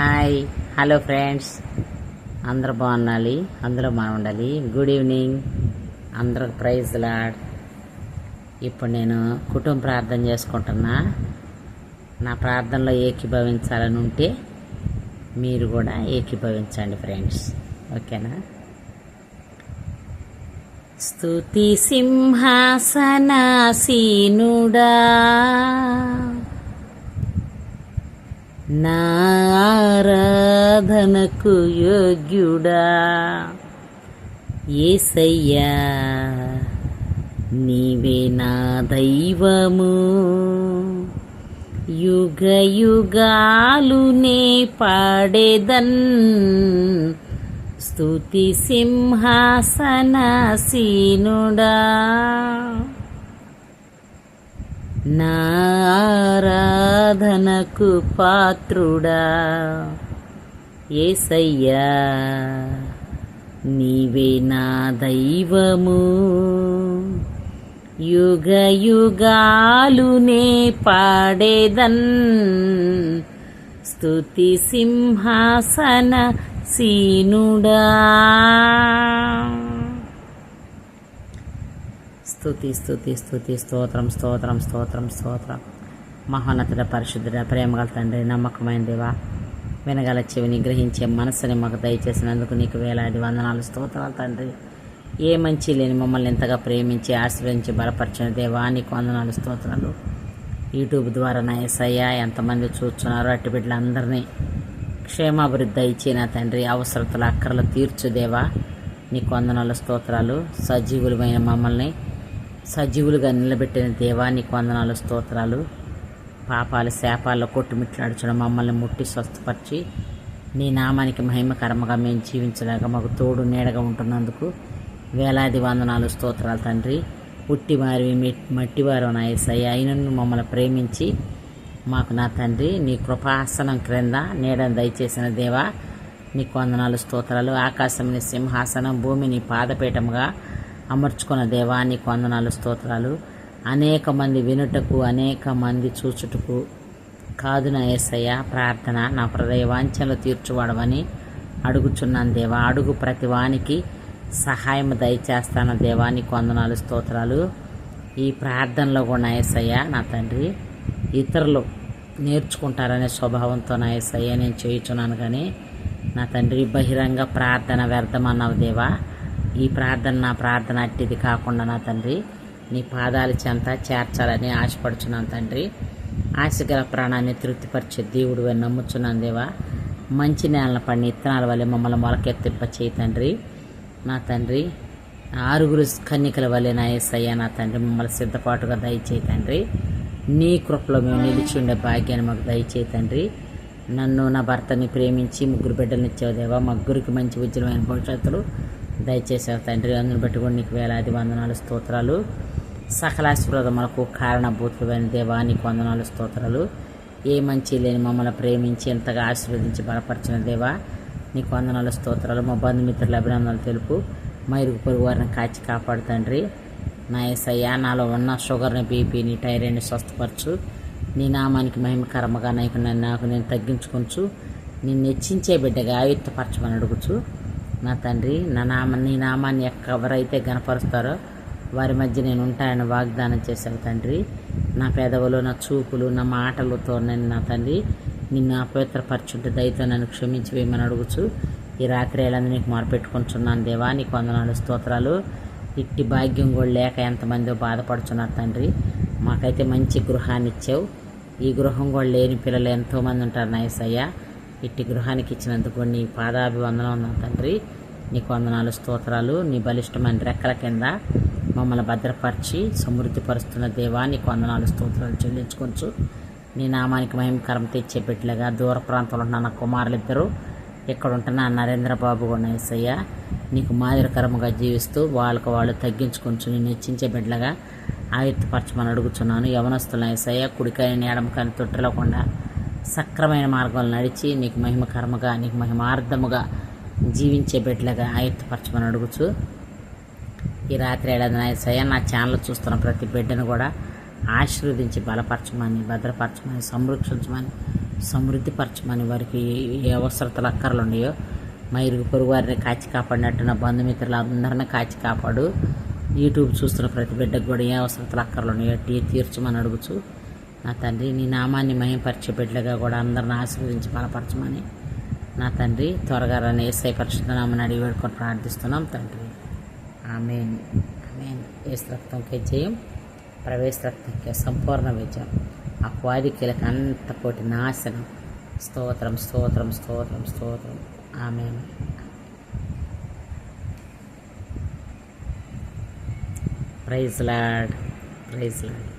Hi hello friends. అందరూ బాగుండాలి అందరూ మనం ఉండాలి. Good evening. అందరికి ప్రైజ్ లాడ్. ఇప్పుడు నేను కుటుంబ ప్రార్థన చేసుకుంటున్నా. నా ప్రార్థనలో ఏకీభవించాలని ఉంటే మీరు కూడా ఏకీభవించండి ఫ్రెండ్స్. ఓకేనా? స్తుతి సింహాసనాసీనుడా. నారాధనకు యోగ్యుడా? ఏసయ్యా నీవే నా దైవము. యుగ యుగాలునే పాడేదన్. స్తుింహాసనాసినుడా నా నారాధనకు పాత్రుడా. ఏసయ్యా నీవే నా దైవము. యుగ యుగాలునే పాడేదన్ స్తుతి సింహాసన సీనుడా. స్తుతి స్తుతి స్తుతి స్తోత్రం స్తోత్రం స్తోత్రం స్తోత్రం. మహోన్నతుడ పరిశుద్ధుడ ప్రేమగల తండ్రి నమ్మకమైన దేవా వినగల చెవిని గ్రహించే మనస్సుని మాకు దయచేసినందుకు నీకు వేలాది వందనాలు స్తోత్రాలు తండ్రి. ఏ మంచి లేని మమ్మల్ని ఎంతగా ప్రేమించి ఆశ్రయించి బలపరిచిన దేవా నీకు వందనాలు స్తోత్రాలు. యూట్యూబ్ ద్వారా నా ఎస్ఐయా ఎంతమంది చూస్తున్నారో అట్టి బిడ్డలందరినీ క్షేమాభివృద్ధి ఇచ్చి నా తండ్రి. అవసరతల అక్కర్లు తీర్చు దేవా నీకు వందనాలు స్తోత్రాలు. సజీవులమైన మమ్మల్ని సజీవులుగా నిలబెట్టిన దేవా నీకు వందనాలు స్తోత్రాలు. పాపాలు శాపాల్లో కొట్టుమిట్లాడుచడం మమ్మల్ని ముట్టి స్వస్థపరిచి నీ నామానికి మహిమకరమగా మేము జీవించడానికి మాకు తోడు నీడగా ఉంటున్నందుకు వేలాది వందనాలు స్తోత్రాలు తండ్రి. పుట్టివారి మట్టివారు నా ఏసయ్య అయినను మమ్మల్ని ప్రేమించి మాకు నా తండ్రి నీ కృపాసనం క్రింద నీడను దయచేసిన దేవా నీకు వందనాలు స్తోత్రాలు ఆకాశంని సింహాసనం భూమిని పాదపీఠముగా అమర్చుకున్న దేవా నీకు వందనాలు స్తోత్రాలు. అనేక మంది వినుటకు అనేక మంది చూచుటకు కాదు నా ఏసయ్య ప్రార్థన నా హృదయ వాంఛలు తీర్చువాడవని అడుగుచున్నాను దేవా. అడుగు ప్రతి వానికి సహాయం దయచేస్తాను దేవా. నీకు వందనాలు స్తోత్రాలు. ఈ ప్రార్థనలో కూడా నాయసయ్య నా తండ్రి ఇతరులు నేర్చుకుంటారనే స్వభావంతో నాయసయ్య నేను చేయుచున్నాను కానీ నా తండ్రి బహిరంగ ప్రార్థన వ్యర్థమన్నావు దేవా. ఈ ప్రార్థన నా ప్రార్థన అట్టిది కాకుండా నా తండ్రి నీ పాదాల చెంత చేర్చాలని ఆశపడుచున్నాను తండ్రి. ఆశగల ప్రాణాన్ని తృప్తిపరిచే దేవుడు అని నమ్ముచున్నాను దేవా. మంచి నేలన పడిన ఇత్తనాల వల్ల మమ్మల్ని మొలకెత్తింప చేయి తండ్రి. నా తండ్రి ఆరుగురు కన్యకల వల్లే నా ఏసయ్యా నా తండ్రి మమ్మల్ని సిద్ధపాటుగా దయచేయి తండ్రి. నీ కృపలో మేము నిలిచి ఉండే భాగ్యాన్ని మాకు దయచేయి తండ్రి. నన్ను నా భర్తని ప్రేమించి ముగ్గురు బిడ్డలను ఇచ్చావు దేవా. ముగ్గురికి మంచి ఉజ్వలమైన భవిష్యత్తులు దయచేసావు తండ్రి. అందుని బట్టి కూడా నీకు వేలాది వందనాలు స్తోత్రాలు. సకలాశీర్వాదములకు కారణభూతులైన దేవా వందనాలు స్తోత్రాలు. ఏ మంచి లేని మమ్మల్ని ప్రేమించి ఎంతగా ఆశీర్వదించి బలపరిచిన దేవా నీకు వందనాలు స్తోత్రాలు. మా బంధుమిత్రుల అభినందనలు తెలుపు. మైరుగు పొరుగు వారిని కాచి కాపాడు తండ్రి. నా ఎస్ఐయా నాలో ఉన్న షుగర్ని బీపీని టైరాయిడ్ని స్వస్థపరచు. నీ నామానికి మహిమకరమగా నాకు నాకు నేను తగ్గించుకొంచు. నిన్ను హెచ్చించే బిడ్డగా ఆయుత్తపరచమని అడుగుచు. నా తండ్రి నా నామ నీ నామాన్ని ఎవరైతే గనపరుస్తారో వారి మధ్య నేను ఉంటానని వాగ్దానం చేశావు తండ్రి. నా పెదవులు నా చూపులు నా మాటలతో నేను నా తండ్రి నిన్ను అపవిత్రపరచుంటే దయతో నన్ను క్షమించి వేయమని అడుగుచు. ఈ రాత్రి ఎలా నీకు మొరపెట్టుకుంటున్నాను దేవా. నీకు వందనాలు స్తోత్రాలు. ఇట్టి భాగ్యం కూడా లేక ఎంతమందో బాధపడుతున్నారు తండ్రి. మాకైతే మంచి గృహాన్ని ఇచ్చావు. ఈ గృహం కూడా లేని పిల్లలు ఎంతోమంది ఉంటారు నయసయ్య. ఇట్టి గృహానికి ఇచ్చినందుకు నీ పాదాభివందనం ఉన్నాం తండ్రి. నీకు వందనాలు స్తోత్రాలు. నీ బలిష్టమైన రెక్కల కింద మమ్మల్ని భద్రపరిచి సమృద్ధిపరుస్తున్న దేవా నీకు వందనాలు స్తోత్రాలు చెల్లించుకోవచ్చు నీ నామానికి మహిమకరం తెచ్చే బిడ్డలుగా దూర ప్రాంతంలో ఉన్న నా కుమారులిద్దరూ ఇక్కడ ఉంటున్న నరేంద్ర బాబు కూడా నీకు మాదిరికరముగా జీవిస్తూ వాళ్ళకు వాళ్ళు తగ్గించుకొని నేను హెచ్చించే బిడ్డలుగా ఆయుత్తపరచమని అడుగుతున్నాను యవనస్తుల ఏసయ్య కుడికాయని ఎడమకాయని తొట్టిలకుండా సక్రమైన మార్గంలో నడిచి నీకు మహిమకరముగా నీకు మహిమార్థముగా జీవించే బిడ్డలుగా ఆయుత్తపరచమని అడుగుచు ఈ రాత్రి ఏడాది ఏసయ్య నా ఛానల్ చూస్తున్న ప్రతి బిడ్డను కూడా ఆశీర్వదించి బలపరచమని భద్రపరచమని సంరక్షించమని సమృద్ధిపరచమని వారికి ఏ అవసరతలు అక్కర్లు ఉన్నాయో మా ఇరుగు పొరుగు వారిని కాచి కాపాడినట్టు నా బంధుమిత్రులందరినీ కాచి కాపాడు. యూట్యూబ్ చూస్తున్న ప్రతి బిడ్డకు కూడా ఏ అవసరతలు అక్కర్లు ఉన్నాయో టీ తీర్చమని అడుగుచు. నా తండ్రి నీ నామాన్ని మహింపరిచే బిడ్డగా కూడా అందరిని ఆశీర్వదించి బలపరచమని. నా తండ్రి త్వరగా రాని ఏసై పరిశుద్ధనామని అడిగి వేడుకొని ప్రార్థిస్తున్నాం తండ్రి. ఆమెన్. ఆమెన్. ఏసు రక్తంకే జయం? ప్రవేశ రక్తంకే సంపూర్ణ విజయం. అపవాదికీలకు అంత కోటి నాశనం. స్తోత్రం స్తోత్రం స్తోత్రం స్తోత్రం. Amen. Praise Lord. Praise Lord.